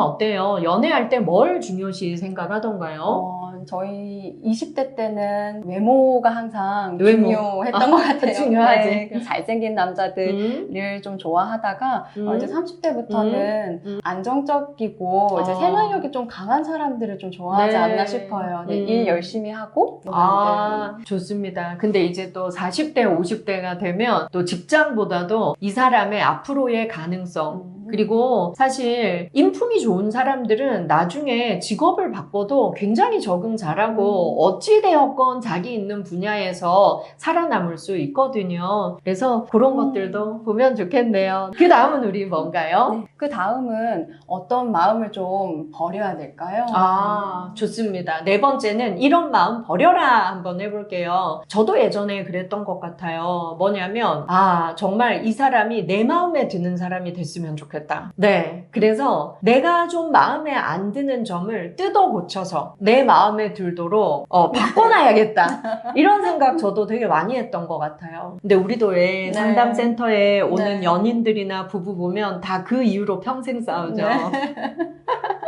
어때요? 연애할 때 뭘 중요시 생각하던가요? 어, 저희 20대 때는 외모가 항상 외모. 중요했던 것 같아요. 중요하지. 네, 그 잘생긴 남자들을 음? 좀 좋아하다가 음? 어, 이제 30대부터는 음? 음. 안정적이고 이제 아. 생활력이 좀 강한 사람들을 좀 좋아하지 네. 않나 싶어요. 네, 음. 일 열심히 하고 아, 좋습니다. 근데 이제 또 40대, 50대가 되면 또 직장보다도 이 사람의 앞으로의 가능성, 음. 그리고 사실 인품이 좋은 사람들은 나중에 직업을 바꿔도 굉장히 적응 잘하고 음. 어찌되었건 자기 있는 분야에서 살아남을 수 있거든요. 그래서 그런 음. 것들도 보면 좋겠네요. 그 다음은 우리 뭔가요? 네. 그 다음은 어떤 마음을 좀 버려야 될까요? 아, 좋습니다. 네 번째는 이런 마음 버려라 한번 해볼게요. 저도 예전에 그랬던 것 같아요. 뭐냐면, 아, 정말 이 사람이 내 마음에 드는 사람이 됐으면 좋겠다. 네. 그래서 내가 좀 마음에 안 드는 점을 뜯어 고쳐서 내 마음에 들도록, 어, 바꿔놔야겠다. 이런 생각 저도 되게 많이 했던 것 같아요. 근데 우리도 왜 네. 상담센터에 오는 네. 연인들이나 부부 보면 다 그 이유로 평생 싸우죠. 네.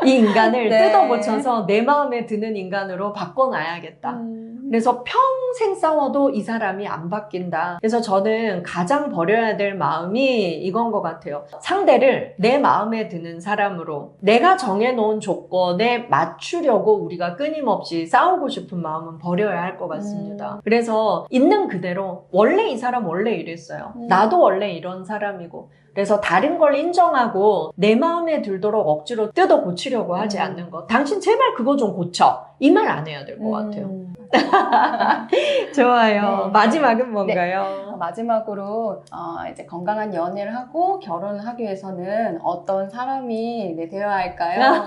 이 인간을 네. 뜯어 고쳐서 내 마음에 드는 인간으로 바꿔놔야겠다. 음. 그래서 평생 싸워도 이 사람이 안 바뀐다. 그래서 저는 가장 버려야 될 마음이 이건 것 같아요. 상대를 내 마음에 드는 사람으로 내가 정해놓은 조건에 맞추려고 우리가 끊임없이 싸우고 싶은 마음은 버려야 할 것 같습니다. 음. 그래서 있는 그대로 원래 이 사람 원래 이랬어요. 음. 나도 원래 이런 사람이고 그래서 다른 걸 인정하고 내 마음에 들도록 억지로 뜯어 고치려고 하지 음. 않는 것. 당신 제발 그거 좀 고쳐. 이 말 안 해야 될것 같아요. 음. 좋아요. 네. 마지막은 뭔가요? 마지막으로 어, 이제 건강한 연애를 하고 결혼을 하기 위해서는 어떤 사람이 네, 되어야 할까요?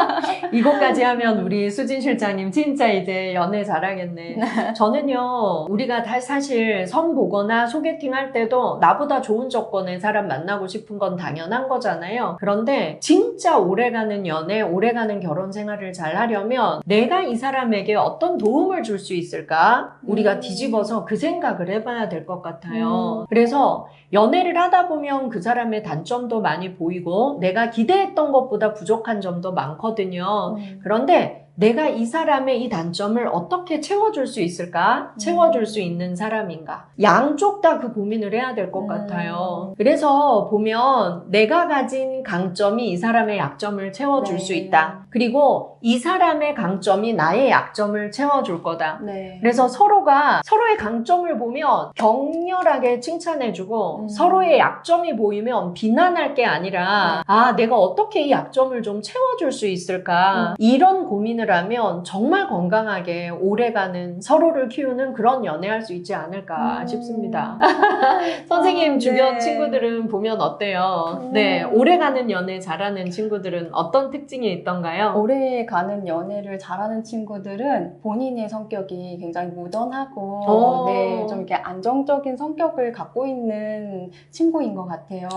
이것까지 하면 우리 수진 실장님 진짜 이제 연애 잘하겠네. 저는요, 우리가 다 사실 선 보거나 소개팅 할 때도 나보다 좋은 조건의 사람 만나고 싶은 건 당연한 거잖아요. 그런데 진짜 오래가는 연애, 오래가는 결혼 생활을 잘 하려면 내가 이 사람에게 어떤 도움을 줄 수 있을까? 우리가 음. 뒤집어서 그 생각을 해봐야 될 것 같아요. 음. 그래서 연애를 하다 보면 그 사람의 단점도 많이 보이고 내가 기대했던 것보다 부족한 점도 많거든요. 음. 그런데 내가 이 사람의 이 단점을 어떻게 채워줄 수 있을까? 채워줄 수 있는 사람인가? 양쪽 다 그 고민을 해야 될것 음. 같아요. 그래서 보면 내가 가진 강점이 이 사람의 약점을 채워줄 네. 수 있다. 그리고 이 사람의 강점이 나의 약점을 채워줄 거다. 네. 그래서 서로가 서로의 강점을 보면 격렬하게 칭찬해주고 음. 서로의 약점이 보이면 비난할 게 아니라 아 내가 어떻게 이 약점을 좀 채워줄 수 있을까 음. 이런 고민을 하면 정말 건강하게 오래가는 서로를 키우는 그런 연애할 수 있지 않을까 음. 싶습니다. 선생님 아, 주변 네. 친구들은 보면 어때요? 음. 네 오래가는 연애 잘하는 친구들은 어떤 특징이 있던가요? 오래 가는 연애를 잘하는 친구들은 본인의 성격이 굉장히 무던하고 오. 네, 좀 이렇게 안정적인 성격을 갖고 있는 친구인 것 같아요.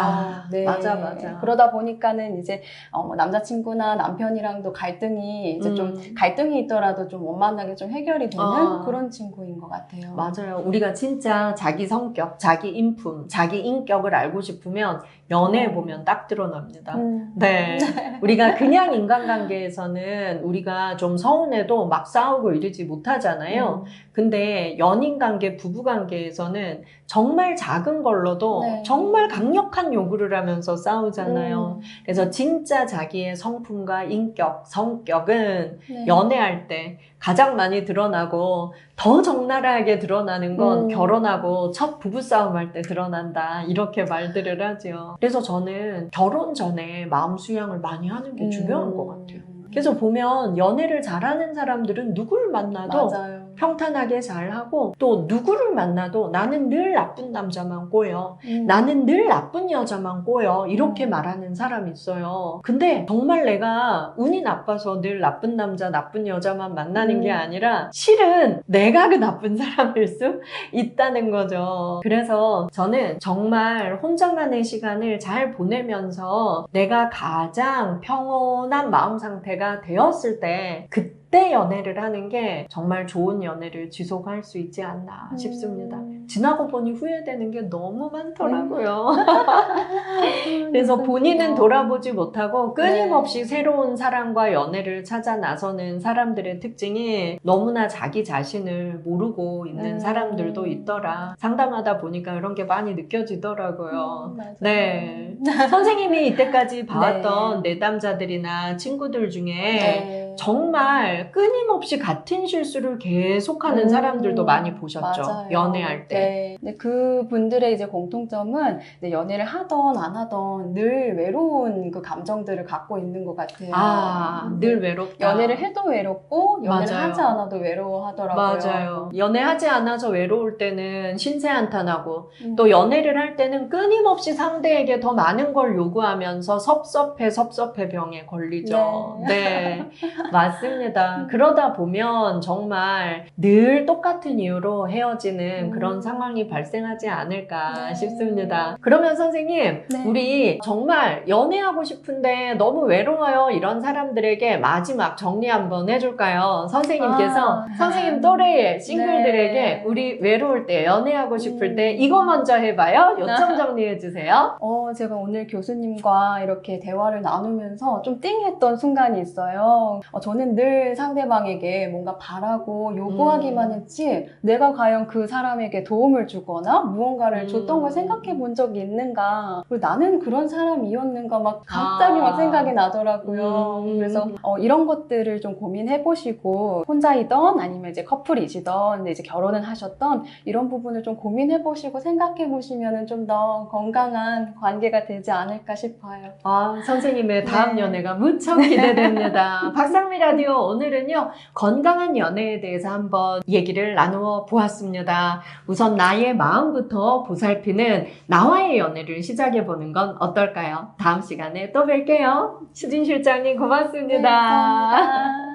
네. 아, 맞아, 맞아. 그러다 보니까는 이제 어, 뭐 남자친구나 남편이랑도 갈등이 이제 좀 음. 갈등이 있더라도 좀 원만하게 좀 해결이 되는 아. 그런 친구인 것 같아요. 맞아요. 우리가 진짜 자기 성격, 자기 인품, 자기 인격을 알고 싶으면 연애해 보면 딱 드러납니다. 음. 네. 우리가 그냥 인간관계에서는 우리가 좀 서운해도 막 싸우고 이러지 못하잖아요. 음. 근데 연인관계, 부부관계에서는 정말 작은 걸로도 네. 정말 강력한 요구를 하면서 싸우잖아요. 음. 그래서 진짜 자기의 성품과 인격, 성격은 네. 연애할 때 가장 많이 드러나고 더 적나라하게 드러나는 건 음. 결혼하고 첫 부부싸움 할 때 드러난다. 이렇게 말들을 하죠. 그래서 저는 결혼 전에 마음 수양을 많이 하는 게 중요한 음. 것 같아요. 그래서 보면 연애를 잘하는 사람들은 누구를 만나도 맞아요. 평탄하게 잘 하고 또 누구를 만나도 나는 늘 나쁜 남자만 꼬여. 음. 나는 늘 나쁜 여자만 꼬여. 이렇게 음. 말하는 사람이 있어요. 근데 정말 내가 운이 나빠서 늘 나쁜 남자, 나쁜 여자만 만나는 음. 게 아니라 실은 내가 그 나쁜 사람일 수 있다는 거죠. 그래서 저는 정말 혼자만의 시간을 잘 보내면서 내가 가장 평온한 마음 상태가 되었을 때 그때 연애를 하는 게 정말 좋은 연애를 지속할 수 있지 않나 싶습니다. 음. 지나고 보니 후회되는 게 너무 많더라고요. 음, 그래서 그렇군요. 본인은 돌아보지 못하고 끊임없이 네. 새로운 사랑과 연애를 찾아 나서는 사람들의 특징이 너무나 자기 자신을 모르고 있는 음. 사람들도 있더라. 상담하다 보니까 그런 게 많이 느껴지더라고요. 음. 네. 선생님이 이때까지 봐왔던 내담자들이나 친구들 중에 네. 정말 끊임없이 같은 실수를 계속하는 음, 사람들도 많이 보셨죠. 맞아요. 연애할 때. 네. 근데 그 분들의 이제 공통점은 이제 연애를 하던 안 하던 늘 외로운 그 감정들을 갖고 있는 것 같아요. 아, 음. 늘 외롭다. 연애를 해도 외롭고 연애를 맞아요. 하지 않아도 외로워하더라고요. 맞아요. 연애하지 않아서 외로울 때는 신세한탄하고 음. 또 연애를 할 때는 끊임없이 상대에게 더 많은 걸 요구하면서 섭섭해 섭섭해 병에 걸리죠. 네. 맞습니다. 그러다 보면 정말 늘 똑같은 이유로 헤어지는 음. 그런 상황이 발생하지 않을까 네. 싶습니다. 그러면 선생님, 네. 우리 정말 연애하고 싶은데 너무 외로워요. 이런 사람들에게 마지막 정리 한번 해줄까요? 선생님께서 아. 선생님 또래의 싱글들에게 네. 우리 외로울 때, 연애하고 싶을 음. 때 이거 먼저 해봐요. 요점 정리해주세요. 어, 제가 오늘 교수님과 이렇게 대화를 나누면서 좀 띵했던 순간이 있어요. 어, 저는 늘 상대방에게 뭔가 바라고 요구하기만 음. 했지, 내가 과연 그 사람에게 도움을 주거나 무언가를 음. 줬던 걸 생각해 본 적이 있는가. 그리고 나는 그런 사람이었는가 막 갑자기 아. 막 생각이 나더라고요. 음. 그래서 어, 이런 것들을 좀 고민해 보시고, 혼자이던 아니면 이제 커플이시던 이제 결혼을 하셨던 이런 부분을 좀 고민해 보시고 생각해 보시면 좀 더 건강한 관계가 되지 않을까 싶어요. 아, 선생님의 다음 네. 연애가 무척 기대됩니다. 박상미 라디오 오늘 은요, 건강한 연애에 대해서 한번 얘기를 나누어 보았습니다. 우선 나의 마음부터 보살피는 나와의 연애를 시작해 보는 건 어떨까요? 다음 시간에 또 뵐게요. 수진 실장님 고맙습니다. 네.